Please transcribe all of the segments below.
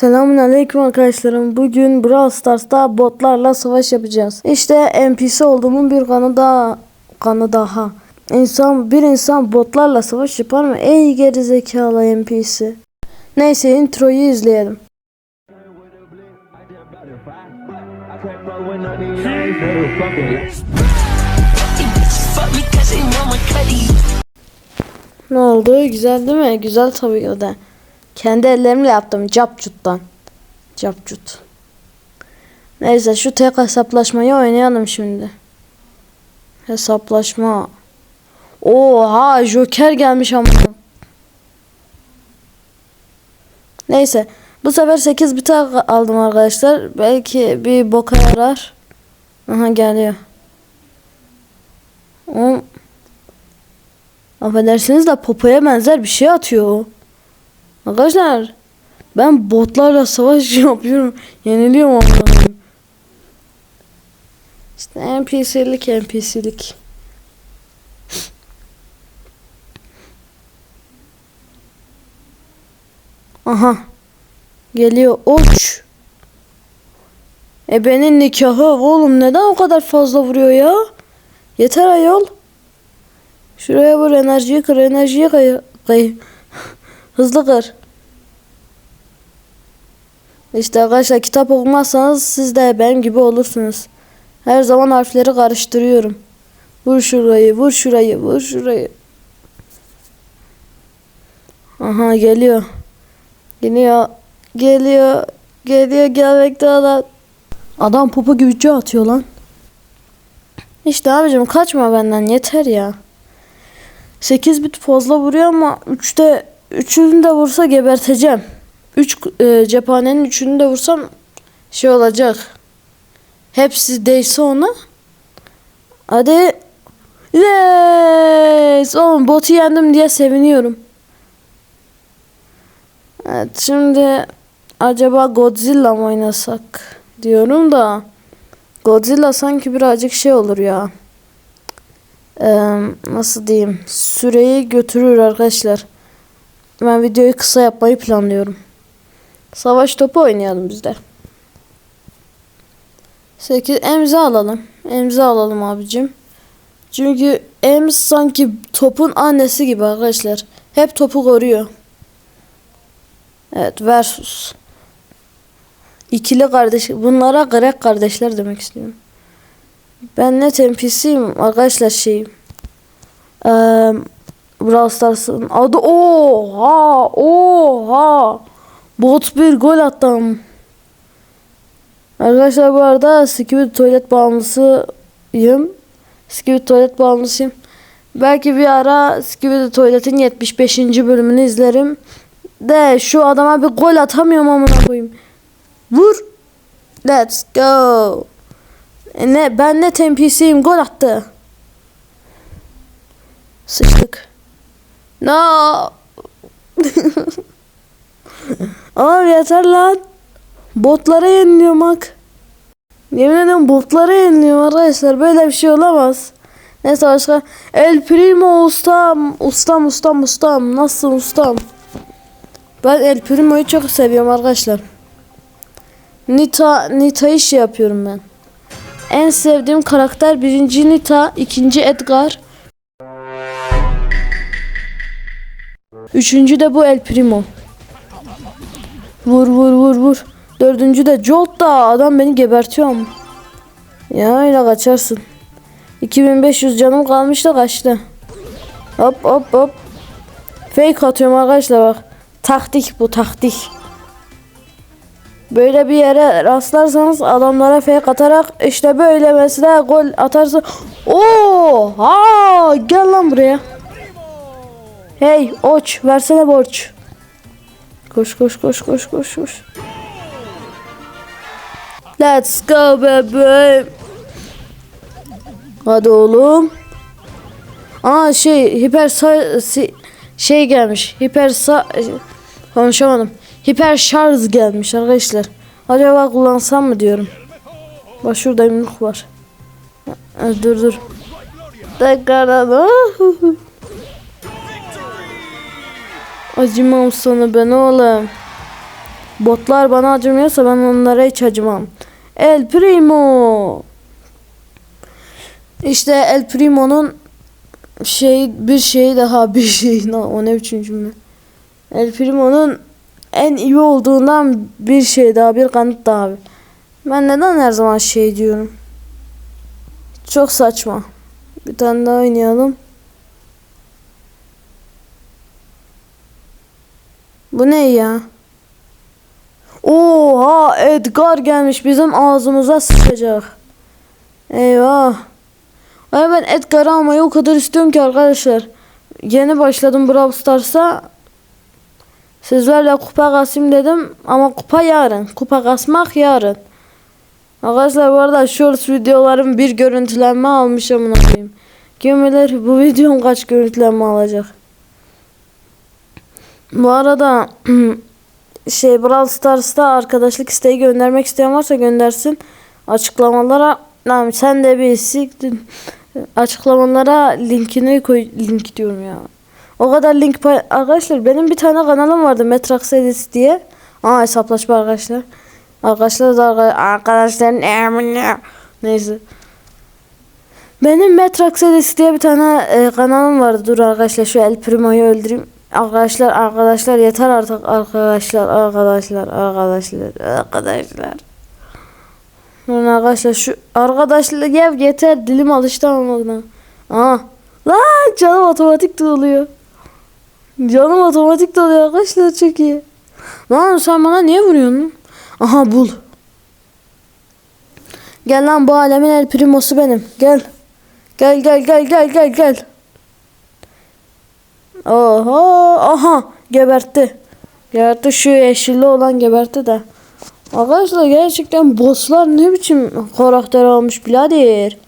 Selamun aleyküm arkadaşlarım. Bugün Brawl Stars'ta botlarla savaş yapacağız. İşte NPC olduğumun bir kanı daha. Kanı daha. İnsan, bir insan botlarla savaş yapar mı? Ey gerizekalı NPC. Neyse introyu izleyelim. Ne oldu? Güzel değil mi? Güzel tabii ki de. Kendi ellerimle yaptım. Capcut'tan. Capcut. Neyse şu tek hesaplaşmayı oynayalım şimdi. Hesaplaşma. Oha Joker gelmiş ama. Neyse. Bu sefer 8 bit aldım arkadaşlar. Belki bir boka yarar. Aha geliyor. O Affedersiniz de popoya benzer bir şey atıyor. Arkadaşlar ben botlarla savaş yapıyorum. Yeniliyorum ama. İşte NPC'lik NPC'lik. Aha. Geliyor. Oç. Ebenin nikahı. Oğlum neden o kadar fazla vuruyor ya? Yeter ayol. Şuraya vur enerjiyi kır enerjiyi kay. kay. Hızlı kır. İşte arkadaşlar kitap okumazsanız siz de benim gibi olursunuz. Her zaman harfleri karıştırıyorum. Vur şurayı, vur şurayı, vur şurayı. Aha geliyor. Geliyor. Geliyor. Geliyor gelmekte adam. Adam popo gibi cü atıyor lan. İşte abicim kaçma benden yeter ya. 8 bit fazla vuruyor ama 3'te 3'ünü de vursa geberteceğim. 3 e, cephanenin 3'ünü de vursam şey olacak. Hepsi değse ona. Hadi. Yes! Oğlum botu yendim diye seviniyorum. Evet şimdi acaba Godzilla mı oynasak diyorum da Godzilla sanki birazcık şey olur ya. Ee, nasıl diyeyim süreyi götürür arkadaşlar. Ben videoyu kısa yapmayı planlıyorum. Savaş topu oynayalım biz de. 8 emza alalım. Emza alalım abicim. Çünkü Ems sanki topun annesi gibi arkadaşlar. Hep topu koruyor. Evet versus. İkili kardeş. Bunlara Grek kardeşler demek istiyorum. Ben net NPC'yim arkadaşlar şeyim. Eee Brawl Stars'ın adı oha oha bot bir gol attım. Arkadaşlar bu arada Skibidi tuvalet bağımlısıyım. Skibidi tuvalet bağımlısıyım. Belki bir ara Skibidi tuvaletin 75. bölümünü izlerim. De şu adama bir gol atamıyorum amına koyayım. Vur. Let's go. E ne ben ne NPC'yim gol attı. Sıçtık. No. Abi yeter lan. Botlara yeniliyorum bak. Yemin ederim botlara yeniliyorum arkadaşlar. Böyle bir şey olamaz. Neyse başka. El Primo ustam. Ustam ustam ustam. Nasıl ustam? Ben El Primo'yu çok seviyorum arkadaşlar. Nita, Nita'yı şey yapıyorum ben. En sevdiğim karakter birinci Nita, ikinci Edgar. Üçüncü de bu El Primo. Vur vur vur vur. Dördüncü de Jolt da adam beni gebertiyor ama. Ya öyle kaçarsın. 2500 canım kalmış da kaçtı. Hop hop hop. Fake atıyorum arkadaşlar bak. Taktik bu taktik. Böyle bir yere rastlarsanız adamlara fake atarak işte böyle mesela gol atarsın. Oo! Ha! Gel lan buraya. Hey oç versene borç. Koş koş koş koş koş koş. Let's go baby. Hadi oğlum. Aa şey hiper sa- şey gelmiş. Hiper sa konuşamadım. Hiper şarj gelmiş arkadaşlar. Acaba kullansam mı diyorum. Bak şurada yumruk var. Dur dur. Tekrar Acımam sana ben oğlum. Botlar bana acımıyorsa ben onlara hiç acımam. El Primo. İşte El Primo'nun şey bir şey daha bir şey o ne biçim cümle. El Primo'nun en iyi olduğundan bir şey daha bir kanıt daha. Ben neden her zaman şey diyorum? Çok saçma. Bir tane daha oynayalım. Bu ne ya? Oha Edgar gelmiş bizim ağzımıza sıçacak. Eyvah. Ay ben Edgar'ı almayı o kadar istiyorum ki arkadaşlar. Yeni başladım Brawl Stars'a. Sizlerle kupa kasayım dedim ama kupa yarın. Kupa kasmak yarın. Arkadaşlar bu arada shorts videolarım bir görüntülenme almış amına koyayım. Kim bilir bu videom kaç görüntülenme alacak. Bu arada şey Brawl Stars'ta arkadaşlık isteği göndermek isteyen varsa göndersin. Açıklamalara Lan sen de bir siktin. Açıklamalara linkini koy link diyorum ya. O kadar link pay arkadaşlar benim bir tane kanalım vardı Metrax Edits diye. Aa hesaplaşma arkadaşlar. Arkadaşlar da arka- arkadaşların emine. Neyse. Benim Metrax Edits diye bir tane e, kanalım vardı. Dur arkadaşlar şu El Primo'yu öldüreyim. Arkadaşlar arkadaşlar yeter artık arkadaşlar arkadaşlar arkadaşlar arkadaşlar. Lan arkadaşlar şu arkadaşlar yev yeter dilim alıştı almaktan. Aha. Lan canım otomatik doluyor. Canım otomatik doluyor arkadaşlar çok iyi. Lan sen bana niye vuruyorsun? Aha bul. Gel lan bu alemin el primosu benim. Gel. Gel gel gel gel gel gel. Oha aha gebertti. Gebertti şu yeşilli olan gebertti de. Arkadaşlar gerçekten bosslar ne biçim karakter almış birader.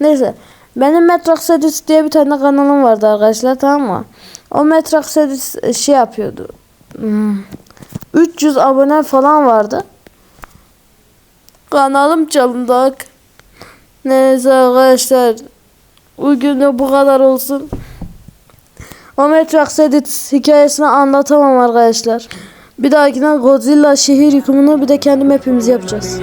Neyse. Benim Metrax Edits diye bir tane kanalım vardı arkadaşlar tamam mı? O Metrax Edits e, şey yapıyordu. Hmm. 300 abone falan vardı. Kanalım çalındı. Neyse arkadaşlar. Bugün de bu kadar olsun. O Metrax Edits hikayesini anlatamam arkadaşlar. Bir dahakine Godzilla şehir yıkımını bir de kendim hepimiz yapacağız.